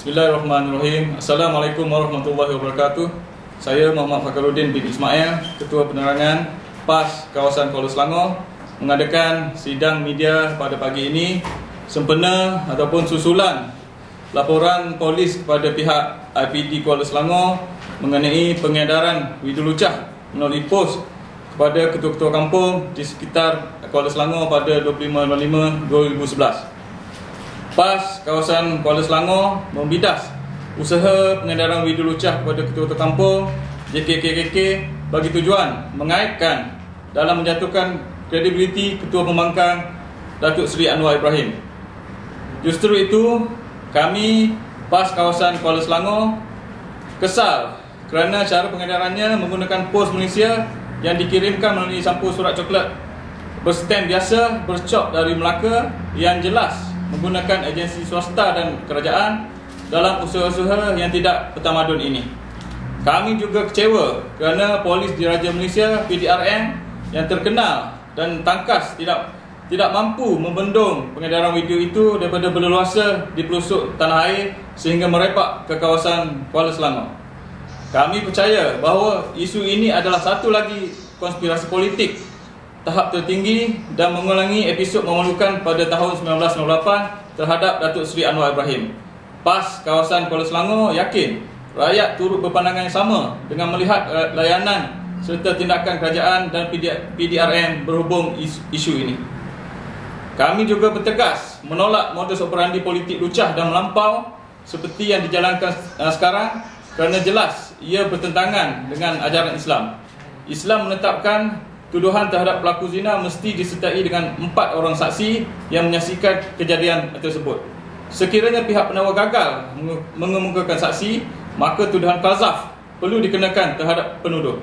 Bismillahirrahmanirrahim. Assalamualaikum warahmatullahi wabarakatuh. Saya Muhammad Fakaruddin bin Ismail, Ketua Penerangan PAS Kawasan Kuala Selangor mengadakan sidang media pada pagi ini sempena ataupun susulan laporan polis kepada pihak IPD Kuala Selangor mengenai pengedaran video lucah melalui pos kepada ketua-ketua kampung di sekitar Kuala Selangor pada 25 November 2011. PAS kawasan Kuala Selangor membidas usaha pengedaran video lucah kepada ketua-ketua kampung JKKKK bagi tujuan mengaitkan dalam menjatuhkan kredibiliti Ketua Pembangkang Datuk Seri Anwar Ibrahim. Justru itu, kami PAS kawasan Kuala Selangor kesal kerana cara pengedarannya menggunakan pos Malaysia yang dikirimkan melalui sampul surat coklat berstem biasa bercop dari Melaka yang jelas menggunakan agensi swasta dan kerajaan dalam usaha-usaha yang tidak bertamadun ini. Kami juga kecewa kerana polis diraja Malaysia PDRM yang terkenal dan tangkas tidak tidak mampu membendung pengedaran video itu daripada berleluasa di pelosok tanah air sehingga merepak ke kawasan Kuala Selangor. Kami percaya bahawa isu ini adalah satu lagi konspirasi politik tahap tertinggi dan mengulangi episod memalukan pada tahun 1998 terhadap Datuk Seri Anwar Ibrahim. PAS kawasan Kuala Selangor yakin rakyat turut berpandangan yang sama dengan melihat layanan serta tindakan kerajaan dan PDRM berhubung isu ini. Kami juga bertegas menolak modus operandi politik lucah dan melampau seperti yang dijalankan uh, sekarang kerana jelas ia bertentangan dengan ajaran Islam. Islam menetapkan tuduhan terhadap pelaku zina mesti disertai dengan empat orang saksi yang menyaksikan kejadian tersebut. Sekiranya pihak penawar gagal mengemukakan saksi, maka tuduhan kazaf perlu dikenakan terhadap penuduh.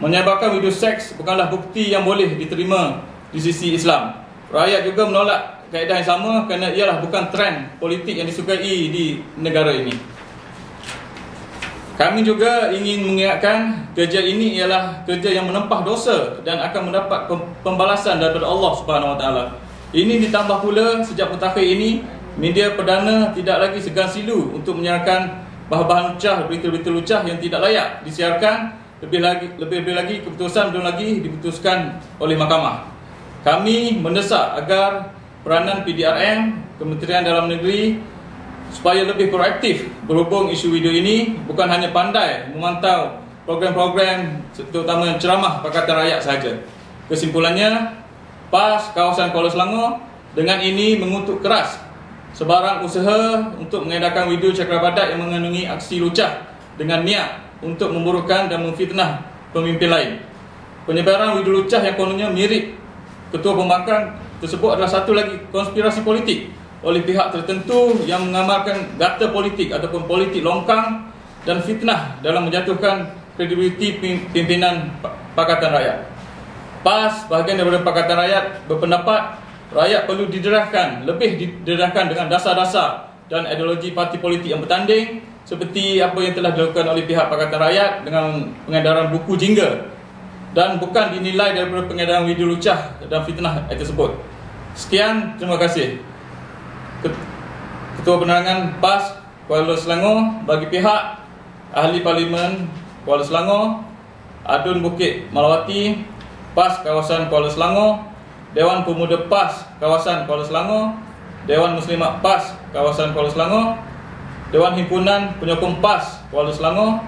Menyebarkan video seks bukanlah bukti yang boleh diterima di sisi Islam. Rakyat juga menolak kaedah yang sama kerana ialah bukan trend politik yang disukai di negara ini. Kami juga ingin mengingatkan kerja ini ialah kerja yang menempah dosa dan akan mendapat pembalasan daripada Allah Subhanahu Wa Taala. Ini ditambah pula sejak mutakhir ini media perdana tidak lagi segan silu untuk menyiarkan bahan-bahan lucah, berita-berita lucah yang tidak layak disiarkan lebih lagi lebih, lebih lagi keputusan belum lagi diputuskan oleh mahkamah. Kami mendesak agar peranan PDRM, Kementerian Dalam Negeri supaya lebih proaktif berhubung isu video ini bukan hanya pandai memantau program-program terutama ceramah Pakatan Rakyat sahaja. Kesimpulannya, PAS kawasan Kuala Selangor dengan ini mengutuk keras sebarang usaha untuk mengedarkan video cakrabadat yang mengandungi aksi lucah dengan niat untuk memburukkan dan memfitnah pemimpin lain. Penyebaran video lucah yang kononnya mirip ketua pembangkang tersebut adalah satu lagi konspirasi politik oleh pihak tertentu yang mengamalkan data politik ataupun politik longkang dan fitnah dalam menjatuhkan kredibiliti pimpinan Pakatan Rakyat. PAS, bahagian daripada Pakatan Rakyat, berpendapat rakyat perlu diderahkan, lebih diderahkan dengan dasar-dasar dan ideologi parti politik yang bertanding seperti apa yang telah dilakukan oleh pihak Pakatan Rakyat dengan pengedaran buku jingga dan bukan dinilai daripada pengedaran video lucah dan fitnah tersebut. Sekian, terima kasih. Ketua Penerangan PAS Kuala Selangor bagi pihak Ahli Parlimen Kuala Selangor Adun Bukit Malawati PAS Kawasan Kuala Selangor Dewan Pemuda PAS Kawasan Kuala Selangor Dewan Muslimat PAS Kawasan Kuala Selangor Dewan Himpunan Penyokong PAS Kuala Selangor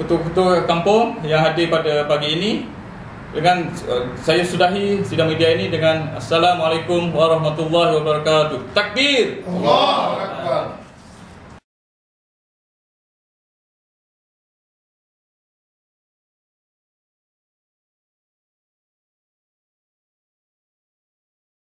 Ketua-ketua kampung yang hadir pada pagi ini dengan uh, saya sudahi sidang media ini dengan assalamualaikum warahmatullahi wabarakatuh. Takbir. Allah